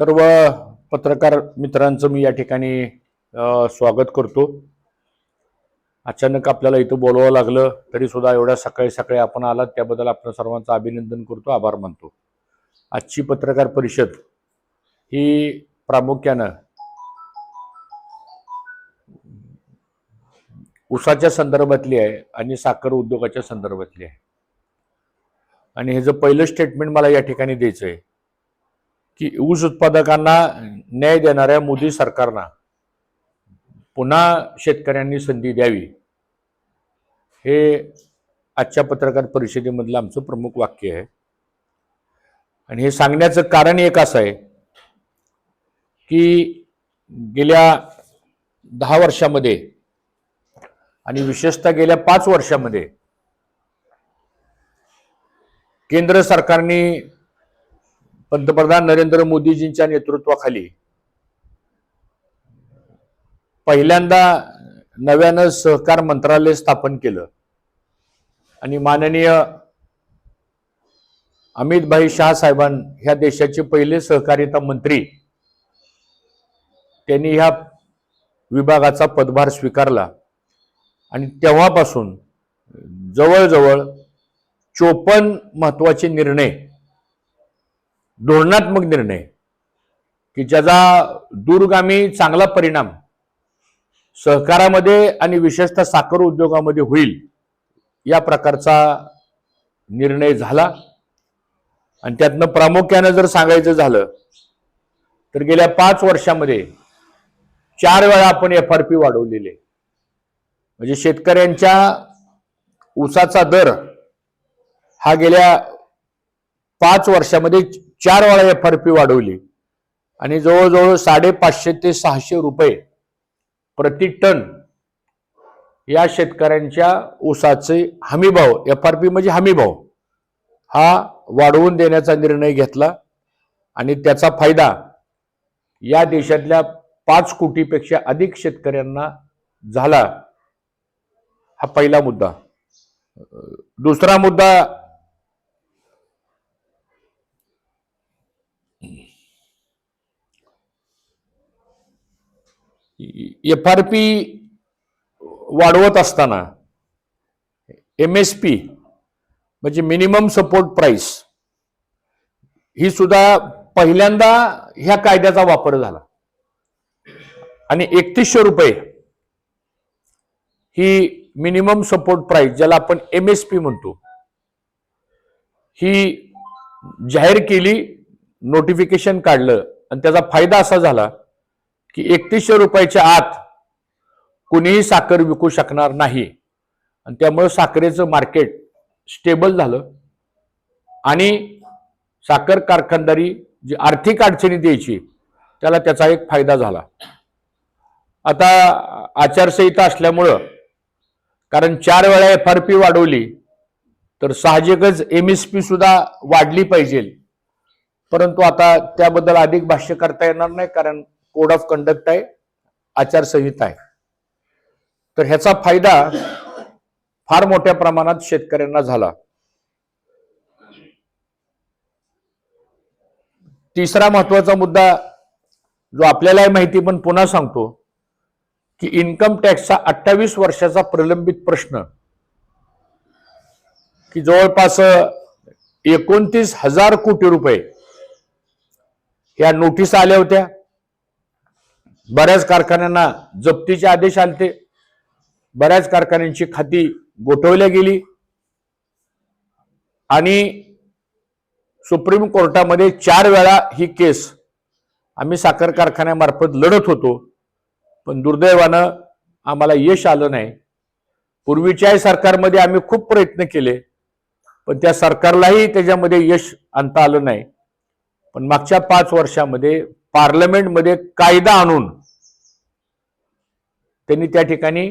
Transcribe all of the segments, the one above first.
सर्व पत्रकार मित्रांचं मी या ठिकाणी स्वागत करतो. अचानक आपल्याला इथं बोलवावं लागलं तरी सुद्धा एवढ्या सकाळी सकाळी आपण आलात त्याबद्दल आपण सर्वांचं अभिनंदन करतो आभार मानतो. आजची पत्रकार परिषद ही प्रामुख्यानं ऊसाच्या संदर्भातली आहे आणि साखर उद्योगाच्या संदर्भातली आहे. आणि हे जे पहिलं स्टेटमेंट मला या ठिकाणी द्यायचं आहे की ऊस उत्पादकांना न्याय देणाऱ्या मोदी सरकारना पुन्हा शेतकऱ्यांनी संधी द्यावी हे आजच्या पत्रकार परिषदेमधलं आमचं प्रमुख वाक्य आहे. आणि हे सांगण्याचं कारण एक असं आहे की गेल्या दहा वर्षामध्ये आणि विशेषतः गेल्या पाच वर्षामध्ये केंद्र सरकारने पंतप्रधान नरेंद्र मोदीजींच्या नेतृत्वाखाली. पहिल्यांदा नव्यानं सहकार मंत्रालय स्थापन केलं. आणि माननीय अमितभाई शाह साहेबां ह्या देशाचे पहिले सहकारिता मंत्री त्यांनी ह्या विभागाचा पदभार स्वीकारला. आणि तेव्हापासून जवळजवळ चोपन्न महत्त्वाचे निर्णय धोरणात्मक निर्णय की ज्याचा दूरगामी चांगला परिणाम सहकारामध्ये आणि विशेषतः साखर उद्योगामध्ये होईल या प्रकारचा निर्णय झाला. आणि त्यातनं प्रामुख्यानं जर सांगायचं झालं तर गेल्या पाच वर्षामध्ये चार वेळा आपण एफ आर पी वाढवलेले म्हणजे शेतकऱ्यांच्या ऊसाचा दर हा गेल्या पाच वर्षामध्ये चार वेळा एफ आर पी वाढवली. आणि जवळजवळ साडेपाचशे ते सहाशे रुपये प्रति टन या शेतकऱ्यांच्या ऊसाचे हमीभाव एफ आर पी म्हणजे हमीभाव हा वाढवून देण्याचा निर्णय घेतला. आणि त्याचा फायदा या देशातल्या पाच कोटीपेक्षा अधिक शेतकऱ्यांना झाला हा पहिला मुद्दा. दुसरा मुद्दा एफ आर पी वाढवत असताना एम एस पी म्हणजे मिनिमम सपोर्ट प्राइस ही सुद्धा पहिल्यांदा ह्या कायद्याचा वापर झाला. आणि एकतीसशे रुपये ही मिनिमम सपोर्ट प्राइस ज्याला आपण एम एस पी म्हणतो ही जाहीर केली नोटिफिकेशन काढलं आणि त्याचा फायदा असा झाला की एकतीसशे रुपयाच्या आत कुणीही साखर विकू शकणार नाही. आणि त्यामुळं साखरेचं मार्केट स्टेबल झालं. आणि साखर कारखानदारी जी आर्थिक अडचणी द्यायची त्याला त्याचा एक फायदा झाला. आता आचारसंहिता असल्यामुळं कारण चार वेळा एफ आर पी वाढवली तर साहजिकच एम एस पी सुद्धा वाढली पाहिजे. परंतु आता त्याबद्दल अधिक भाष्य करता येणार नाही कारण कोड ऑफ कंडक्ट आहे आचारसंहिता आहे. तर ह्याचा फायदा फार मोठ्या प्रमाणात शेतकऱ्यांना झाला. तिसरा महत्त्वाचा मुद्दा जो आपल्यालाही माहिती पण पुन्हा सांगतो की इन्कम टॅक्सचा अठ्ठावीस वर्षाचा प्रलंबित प्रश्न. की जवळपास एकोणतीस हजार कोटी रुपये ह्या नोटीस आल्या होत्या. बऱ्याच कारखान्यांना जप्तीचे आदेश आलते. बऱ्याच कारखान्यांची खाती गोठवल्या गेली. आणि सुप्रीम कोर्टामध्ये चार वेळा ही केस आम्ही साखर कारखान्यामार्फत लढत होतो. पण दुर्दैवानं आम्हाला यश आलं नाही. पूर्वीच्याही सरकारमध्ये आम्ही खूप प्रयत्न केले पण त्या सरकारलाही त्याच्यामध्ये यश आणता आलं नाही. पण मागच्या पाच वर्षामध्ये पार्लमेंटमध्ये कायदा आणून त्यांनी त्या ठिकाणी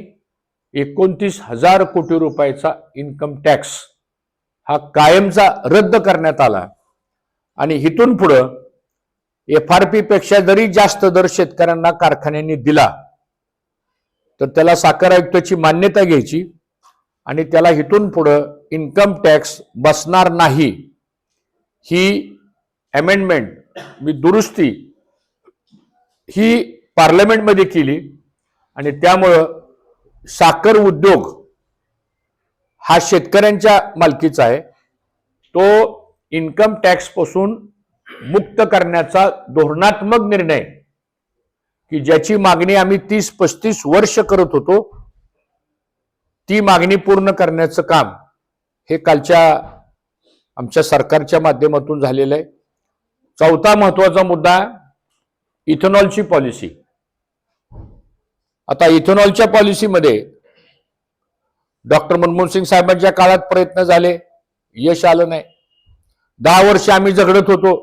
एकोणतीस हजार कोटी रुपयाचा इन्कम टॅक्स हा कायमचा रद्द करण्यात आला. आणि इथून पुढं एफ आर पी पेक्षा जरी जास्त दर शेतकऱ्यांना कारखान्यांनी दिला तर त्याला साखर आयुक्ताची मान्यता घ्यायची आणि त्याला इथून पुढं इन्कम टॅक्स बसणार नाही. ही अमेंडमेंट मी दुरुस्ती ही पार्लमेंटमध्ये केली आणि त्यामुळं साखर उद्योग हा शेतकऱ्यांच्या मालकीचा आहे. तो इन्कम टॅक्सपासून मुक्त करण्याचा धोरणात्मक निर्णय की ज्याची मागणी आम्ही तीस पस्तीस वर्ष करत होतो ती मागणी पूर्ण करण्याचं काम हे कालच्या आमच्या सरकारच्या माध्यमातून झालेलं आहे. चौथा महत्त्वाचा मुद्दा इथेनॉलची पॉलिसी. आता इथेनॉलच्या पॉलिसीमध्ये डॉक्टर मनमोहन सिंग साहेबांच्या काळात प्रयत्न झाले. यश आलं नाही. दहा वर्ष आम्ही झगडत होतो.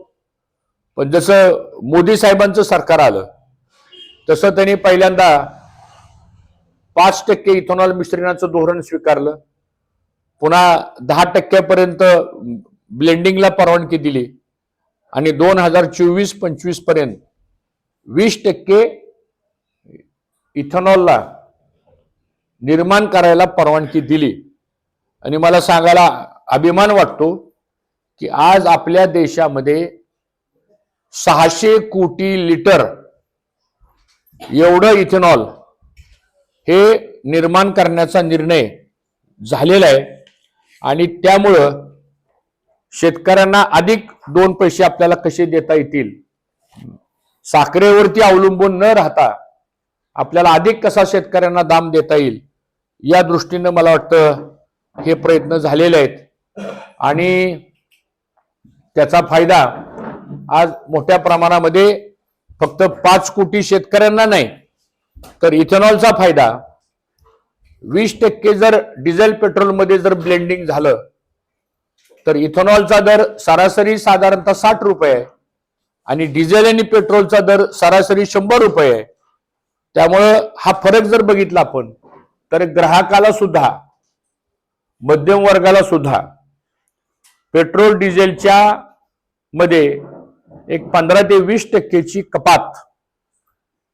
पण जसं मोदी साहेबांचं सरकार आलं तसं त्यांनी पहिल्यांदा पाच टक्के इथेनॉल मिश्रणाचं धोरण स्वीकारलं. पुन्हा दहा टक्क्यापर्यंत ब्लेंडिंगला परवानगी दिली. आणि दोन हजार चोवीस पंचवीसपर्यंत वीस टक्के इथेनॉलला निर्माण करायला परवानगी दिली. आणि मला सांगायला अभिमान वाटतो की आज आपल्या देशामध्ये सहाशे कोटी लिटर एवढं इथेनॉल हे निर्माण करण्याचा निर्णय झालेला आहे. आणि त्यामुळं शेतकऱ्यांना अधिक दोन पैसे आपल्याला कसे देता येतील? साखरेवरती अवलंबून न राहता आपल्याला अधिक कसा शेतकऱ्यांना दाम देता येईल या दृष्टीनं मला वाटतं हे प्रयत्न झालेले आहेत. आणि त्याचा फायदा आज मोठ्या प्रमाणामध्ये फक्त पाच कोटी शेतकऱ्यांना नाही तर इथेनॉलचा फायदा. वीस टक्के जर डिझेल पेट्रोलमध्ये जर ब्लेंडिंग झालं तर इथेनॉलचा दर सरासरी साधारणतः साठ रुपये आहे. आणि डिझेल आणि पेट्रोलचा दर सरासरी शंभर रुपये आहे. त्यामुळं हा फरक जर बघितला आपण तर ग्राहकाला सुद्धा मध्यम वर्गाला सुद्धा पेट्रोल डिझेलच्या मध्ये एक पंधरा ते वीस टक्केची कपात.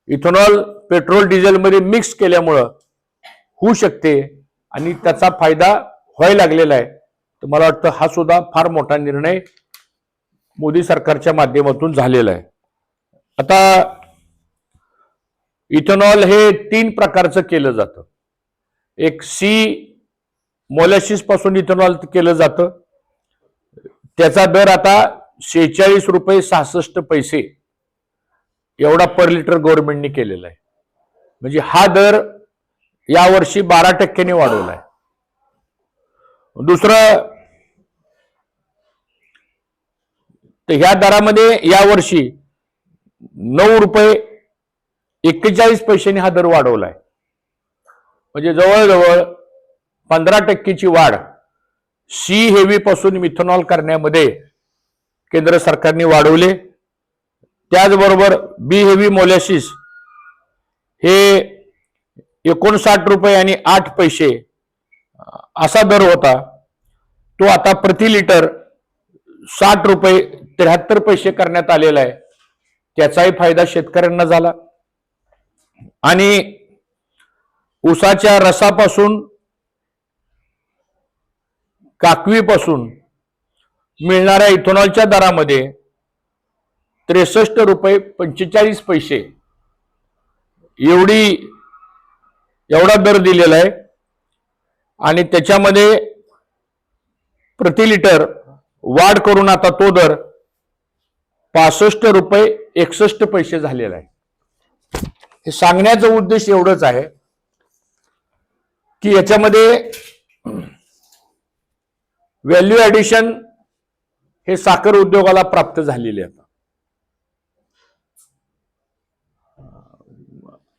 इथेनॉल पेट्रोल डिझेलमध्ये मिक्स केल्यामुळं होऊ शकते आणि त्याचा फायदा व्हायला लागलेला आहे. तर मला वाटतं हा सुद्धा फार मोठा निर्णय मोदी सरकारच्या माध्यमातून झालेलं आहे. आता इथेनॉल हे तीन प्रकारचं केलं जातं. एक सी मोलॅशिसपासून इथेनॉल केलं जातं. त्याचा दर आता शेहेचाळीस रुपये सहासष्ट पैसे एवढा पर लिटर गव्हर्नमेंटने केलेला आहे. म्हणजे हा दर यावर्षी बारा टक्क्याने वाढवला आहे. दुसरं तर ह्या दरामध्ये यावर्षी नऊ रुपये एक्केचाळीस पैशांनी हा दर वाढवलाय. म्हणजे जवळजवळ पंधरा टक्केची वाढ सी हेवी पासून मिथेनॉल करण्यामध्ये केंद्र सरकारने वाढवले. त्याचबरोबर बी हेवी मोलॅसिस हे एकोणसाठ रुपये आणि आठ पैसे असा दर होता. तो आता प्रति लिटर साठ रुपये त्र्याहत्तर पैसे करण्यात आलेला आहे. त्याचाही फायदा शेतकऱ्यांना झाला. आणि उसाच्या रसापासून काकवीपासून मिळणाऱ्या इथेनॉलच्या दरामध्ये त्रेसष्ट रुपये पंचेचाळीस पैसे एवढी एवढा दर दिलेला आहे. आणि त्याच्यामध्ये प्रति लिटर वाढ करून आता तो दर पासष्ट रुपये एकसष्ट पैसे झालेला आहे. हे सांगण्याचा उद्देश एवढंच आहे की याच्यामध्ये व्हॅल्यू ऍडिशन हे साखर उद्योगाला प्राप्त झालेले आता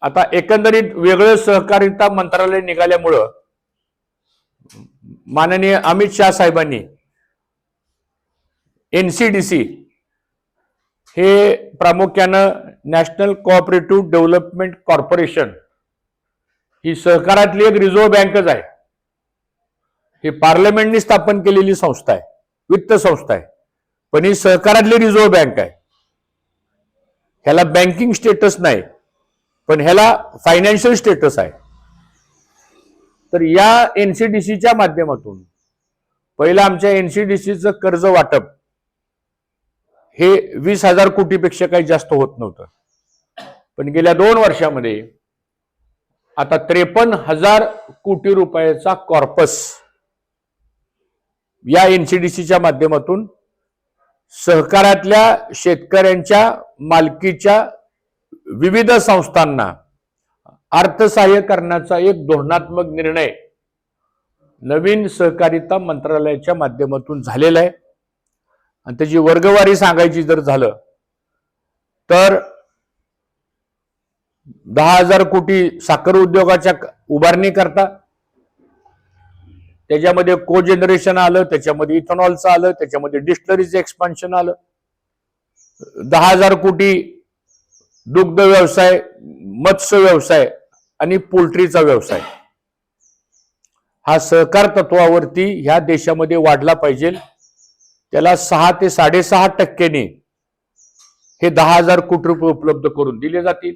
आता एकंदरीत वेगळं सहकारिता मंत्रालय निघाल्यामुळं माननीय अमित शाह साहेबांनी एनसीडीसी हे प्रामुख्यानं नॅशनल कोऑपरेटिव्ह डेव्हलपमेंट कॉर्पोरेशन ही सहकारातली एक रिझर्व्ह बँकच आहे. ही पार्लमेंटनी स्थापन केलेली संस्था आहे वित्त संस्था आहे. पण ही सहकारातली रिझर्व्ह बँक आहे. ह्याला बँकिंग स्टेटस नाही पण ह्याला फायनान्शियल स्टेटस आहे. तर या एनसीडीसीच्या माध्यमातून पहिलं आमच्या एनसीडीसीचं कर्ज वाटप हे वीस हजार कोटीपेक्षा काही जास्त होत नव्हतं. पण गेल्या दोन वर्षामध्ये आता त्रेपन्न हजार कोटी रुपयाचा कॉर्पस या एनसीडीसीच्या माध्यमातून सहकारातल्या शेतकऱ्यांच्या मालकीच्या विविध संस्थांना अर्थसहाय्य करण्याचा एक धोरणात्मक निर्णय नवीन सहकारिता मंत्रालयाच्या माध्यमातून झालेला आहे. आणि त्याची वर्गवारी सांगायची जर झालं तर दहा हजार कोटी साखर उद्योगाच्या उभारणी करता त्याच्यामध्ये को जनरेशन आलं त्याच्यामध्ये इथेनॉलचं आलं त्याच्यामध्ये डिस्टलरीचं एक्सपान्शन आलं. दहा हजार कोटी दुग्ध व्यवसाय मत्स्य व्यवसाय आणि पोल्ट्रीचा व्यवसाय. हा सहकार तत्वावरती ह्या देशामध्ये वाढला पाहिजे. त्याला सहा ते साडेसहा टक्क्याने हे दहा हजार कोटी रुपये उपलब्ध करून दिले जातील.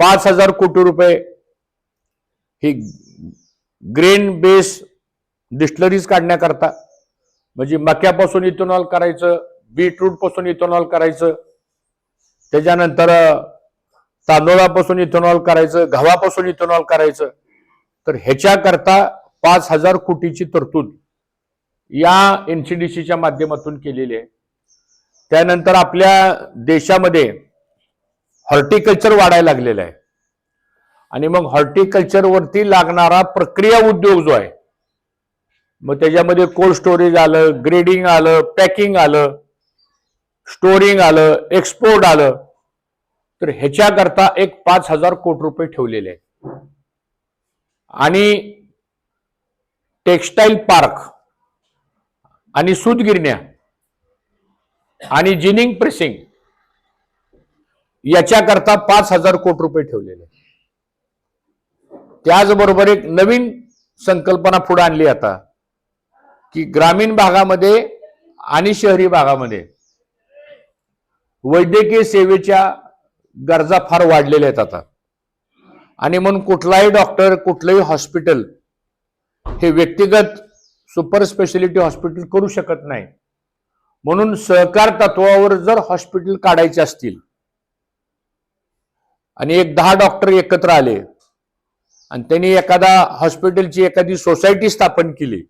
पाच हजार कोटी रुपये ही ग्रेन बेस डिस्टलरीज काढण्याकरता म्हणजे मक्यापासून इथेनॉल करायचं बीटरूटपासून इथेनॉल करायचं त्याच्यानंतर तांदूळापासून इथेनॉल करायचं गव्हापासून इथेनॉल करायचं तर ह्याच्याकरता पाच हजार कोटीची तरतूद या एनसीडीसीच्या माध्यमातून केलेली आहे. त्यानंतर आपल्या देशामध्ये हॉर्टिकल्चर वाढायला लागलेलं आहे. आणि मग हॉर्टिकल्चरवरती लागणारा प्रक्रिया उद्योग जो आहे मग त्याच्यामध्ये कोल्ड स्टोरेज आलं ग्रेडिंग आलं पॅकिंग आलं स्टोरिंग आलं एक्सपोर्ट आलं तर ह्याच्याकरता एक पाच हजार कोटी रुपये ठेवलेले आहेत आणि टेक्स्टाईल पार्क आणि सूतगिरण्या आणि जिनिंग प्रेसिंग याच्याकरता पाच हजार कोटी रुपये ठेवलेले. त्याचबरोबर एक नवीन संकल्पना पुढे आणली आता की ग्रामीण भागामध्ये आणि शहरी भागामध्ये वैद्यकीय सेवेच्या गरजा फार वाढलेल्या आहेत आता. आणि म्हणून कुठलाही डॉक्टर कुठलंही हॉस्पिटल हे व्यक्तिगत सुपर स्पेशालिटी हॉस्पिटल करू शकत नाही. म्हणून सहकार तत्वावर जर हॉस्पिटल काढायचे असतील आणि एक दहा डॉक्टर एकत्र आले आणि त्यांनी एखादा हॉस्पिटलची एखादी सोसायटी स्थापन केली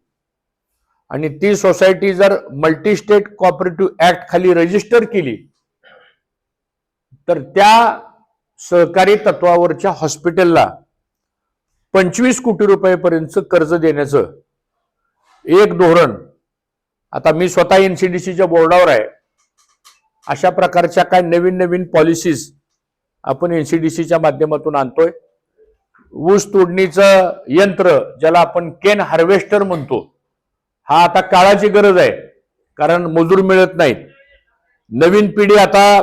आणि ती सोसायटी जर मल्टी स्टेट कॉपरेटिव्ह ऍक्ट खाली रजिस्टर केली तर त्या सहकारी तत्वावरच्या हॉस्पिटलला पंचवीस कोटी रुपयापर्यंत कर्ज देण्याचं एक धोरण. आता मी स्वतः एनसीडीसीच्या बोर्डावर आहे. अशा प्रकारच्या काय नवीन नवीन पॉलिसीज आपण एनसीडीसीच्या माध्यमातून आणतोय. ऊस तोडणीचं यंत्र ज्याला आपण केन हार्वेस्टर म्हणतो हा आता काळाची गरज आहे कारण मजूर मिळत नाहीत. नवीन पिढी आता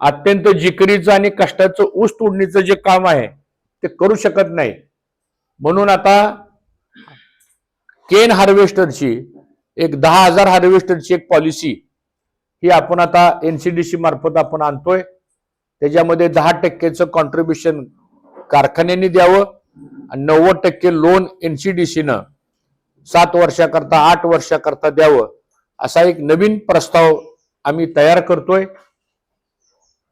अत्यंत जिकरीचं आणि कष्टाचं ऊस तोडणीचं जे काम आहे ते करू शकत नाही. म्हणून आता केन हार्वेस्टरची एक दहा हजार हार्वेस्टरची एक पॉलिसी ही आपण आता एनसीडीसी मार्फत आपण आणतोय. त्याच्यामध्ये दहा टक्क्याचं कॉन्ट्रीब्युशन कारखान्यांनी द्यावं आणि नव्वद टक्के लोन एनसीडीसीनं सात वर्षाकरता आठ वर्षाकरता द्यावं असा एक नवीन प्रस्ताव आम्ही तयार करतोय.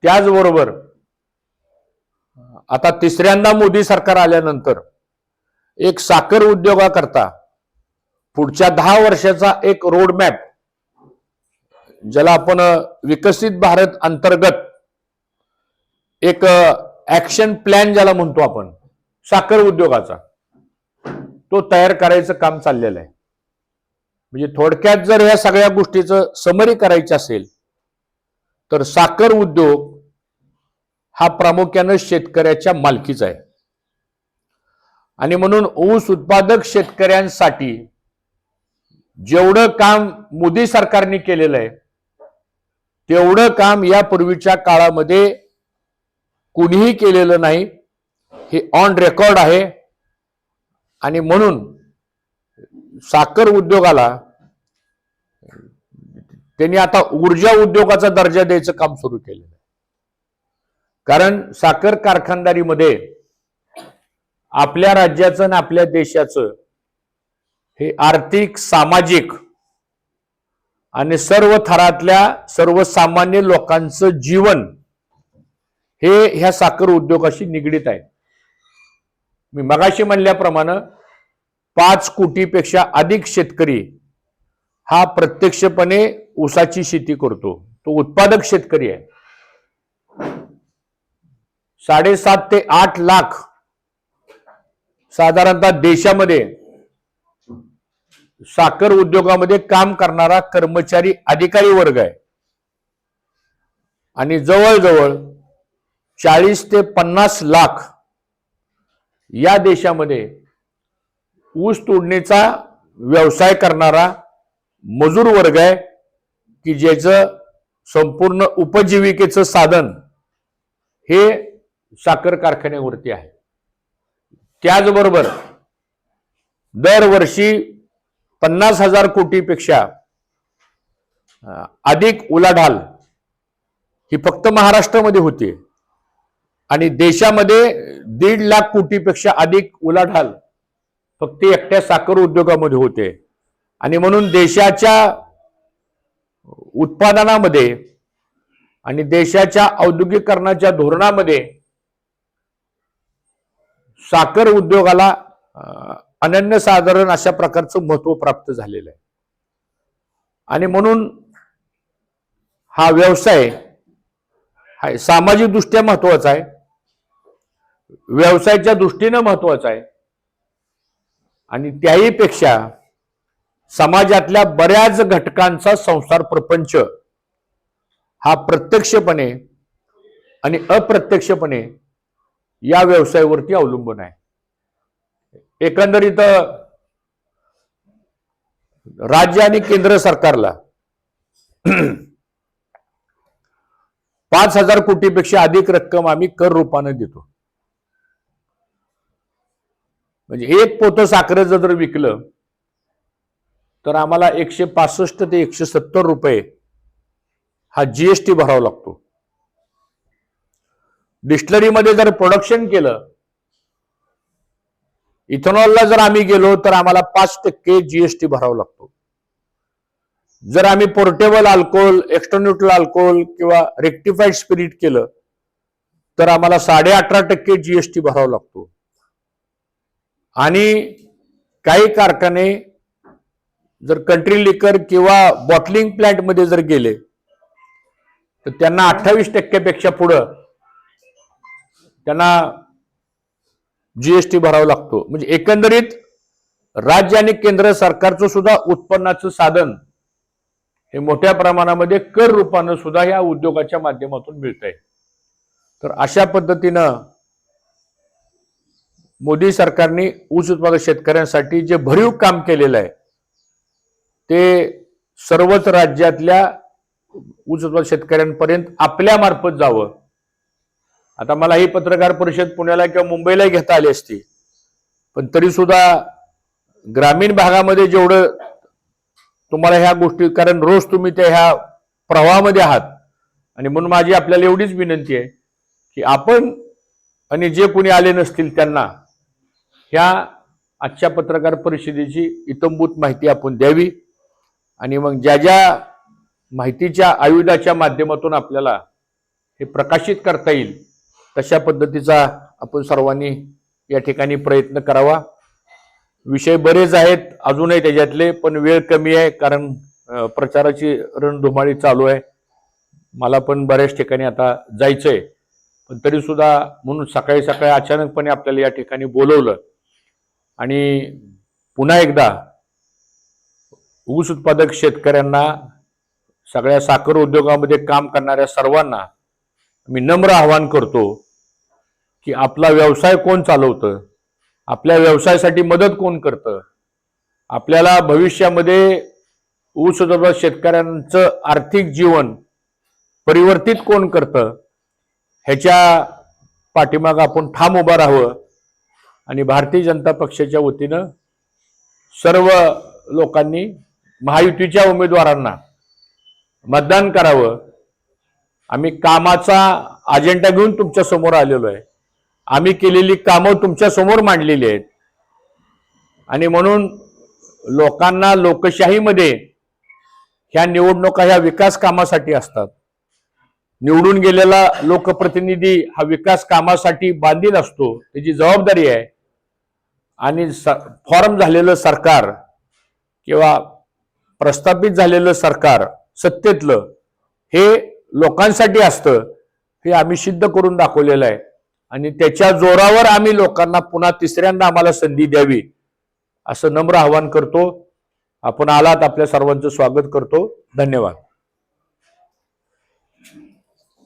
त्याचबरोबर आता तिसऱ्यांदा मोदी सरकार आल्यानंतर एक साखर उद्योगाकरता पुढच्या दहा वर्षाचा एक रोडमॅप ज्याला आपण विकसित भारत अंतर्गत एक ऍक्शन प्लॅन ज्याला म्हणतो आपण साखर उद्योगाचा तो तयार करायचं काम चाललेलं आहे. म्हणजे थोडक्यात जर या सगळ्या गोष्टीचं समरी करायचं असेल तर साखर उद्योग हा प्रामुख्यानं शेतकऱ्याच्या मालकीचा आहे. आणि म्हणून ऊस उत्पादक शेतकऱ्यांसाठी जेवढं काम मोदी सरकारने केलेलं आहे तेवढं काम यापूर्वीच्या काळामध्ये कुणीही केलेलं नाही. हे ऑन रेकॉर्ड आहे. आणि म्हणून साखर उद्योगाला त्यांनी आता ऊर्जा उद्योगाचा दर्जा द्यायचं काम सुरू केलेलं आहे. कारण साखर कारखानदारीमध्ये आपल्या राज्याचं आणि आपल्या देशाचं हे आर्थिक सामाजिक आणि सर्व थरातल्या सर्वसामान्य लोकांचं जीवन हे ह्या साखर उद्योगाशी निगडीत आहे. मी मगाशी म्हणल्याप्रमाणे पाच कोटीपेक्षा अधिक शेतकरी हा प्रत्यक्षपणे ऊसाची शेती करतो. तो उत्पादक शेतकरी आहे. साडेसात ते आठ लाख साधारणतः देशामध्ये साखर उद्योगामध्ये काम करणारा कर्मचारी अधिकारी वर्ग आहे. आणि जवळजवळ चाळीस ते पन्नास लाख या देशामध्ये ऊस तोडणीचा व्यवसाय करणारा मजूर वर्ग आहे की ज्याचं संपूर्ण उपजीविकेचं साधन हे साखर कारखान्यावरती आहे. त्याचबरोबर दरवर्षी पन्नास हजार कोटीपेक्षा अधिक उलाढाल ही फक्त महाराष्ट्रामध्ये होते. आणि देशामध्ये दीड लाख कोटीपेक्षा अधिक उलाढाल फक्त एकट्या साखर उद्योगामध्ये होते. आणि म्हणून देशाच्या उत्पादनामध्ये आणि देशाच्या औद्योगिकरणाच्या धोरणामध्ये साखर उद्योगाला अनन्यसाधारण अशा प्रकारचं महत्त्व प्राप्त झालेलं आहे. आणि म्हणून हा व्यवसाय हा सामाजिक दृष्ट्या महत्त्वाचा आहे. व्यवसायाच्या दृष्टीनं महत्त्वाचा आहे. आणि त्याही पेक्षा समाजातल्या बऱ्याच घटकांचा संसार प्रपंच हा प्रत्यक्षपणे आणि अप्रत्यक्षपणे या व्यवसायावरती अवलंबून आहे. एकंदरीत राज्य आणि केंद्र सरकारला पाच हजार कोटीपेक्षा अधिक रक्कम आम्ही कर रूपाने देतो. म्हणजे एक पोतं साखरेचं जर विकलं तर आम्हाला एकशे पासष्ट ते एकशे सत्तर रुपये हा जीएसटी भरावा लागतो. डिस्टलरीमध्ये जर प्रोडक्शन केलं इथेनॉलला जर आम्ही गेलो तर आम्हाला पाच टक्के जीएसटी भरावा लागतो. जर आम्ही portable alcohol extra neutral alcohol किंवा रेक्टिफाईड स्पिरिट केलं तर आम्हाला साडे अठरा टक्के जीएसटी भरावा लागतो. आणि काही कारखाने जर कंट्री लिकर किंवा बॉटलिंग प्लांटमध्ये जर गेले तर त्यांना अठ्ठावीस टक्क्यापेक्षा पुढं त्यांना जीएसटी भरावा लागतो. म्हणजे एकंदरीत राज्य आणि केंद्र सरकारचं सुद्धा उत्पन्नाचं साधन हे मोठ्या प्रमाणामध्ये कर रूपानं सुद्धा या उद्योगाच्या माध्यमातून मिळत आहे तर अशा पद्धतीनं मोदी सरकारने ऊस उत्पादक शेतकऱ्यांसाठी जे भरीव काम केलेलं आहे ते सर्वच राज्यातल्या ऊस उत्पादक शेतकऱ्यांपर्यंत आपल्या मार्फत जावं. आता मला ही पत्रकार परिषद पुण्याला किंवा मुंबईला घेता आली असती. पण तरी सुद्धा ग्रामीण भागामध्ये जेवढं तुम्हाला ह्या गोष्टी कारण रोज तुम्ही त्या ह्या प्रवाहामध्ये आहात. आणि म्हणून माझी आपल्याला एवढीच विनंती आहे की आपण आणि जे कोणी आले नसतील त्यांना ह्या आजच्या पत्रकार परिषदेची इतंभूत माहिती आपण द्यावी. आणि मग ज्या ज्या माहितीच्या आयुधाच्या माध्यमातून आपल्याला हे प्रकाशित करता येईल कशा पद्धतीचा आपण सर्वांनी या ठिकाणी प्रयत्न करावा? विषय बरेच आहेत अजूनही त्याच्यातले पण वेळ कमी आहे कारण प्रचाराची रणधुमाळी चालू आहे. मला पण बऱ्याच ठिकाणी आता जायचं आहे पण तरीसुद्धा म्हणून सकाळी सकाळी अचानकपणे आपल्याला या ठिकाणी बोलवलं. आणि पुन्हा एकदा ऊस उत्पादक शेतकऱ्यांना सगळ्या साखर उद्योगामध्ये काम करणाऱ्या सर्वांना मी नम्र आवाहन करतो की आपला व्यवसाय कोण चालवतं? आपल्या व्यवसायासाठी मदत कोण करतं? आपल्याला भविष्यामध्ये ऊस शेतकऱ्यांचं आर्थिक जीवन परिवर्तित कोण करतं? ह्याच्या पाठीमागं आपण ठाम उभं राहावं आणि भारतीय जनता पक्षाच्या वतीनं सर्व लोकांनी महायुतीच्या उमेदवारांना मतदान करावं. आम्ही कामाचा अजेंडा घेऊन तुमच्यासमोर आलेलो आहे. आम्ही केलेली कामं तुमच्यासमोर मांडलेली आहेत. आणि म्हणून लोकांना लोकशाहीमध्ये ह्या निवडणुका ह्या विकास कामासाठी असतात. निवडून गेलेला लोकप्रतिनिधी हा विकास कामासाठी बांधील असतो त्याची जबाबदारी आहे. आणि फॉर्म झालेलं सरकार किंवा प्रस्थापित झालेलं सरकार सत्तेतलं हे लोकांसाठी असतं हे आम्ही सिद्ध करून दाखवलेलं आहे. आणि त्याच्या जोरावर आम्ही लोकांना पुन्हा तिसऱ्यांदा आम्हाला संधी द्यावी असं नम्र आवाहन करतो. आपण आलात आपल्या सर्वांचं स्वागत करतो. धन्यवाद.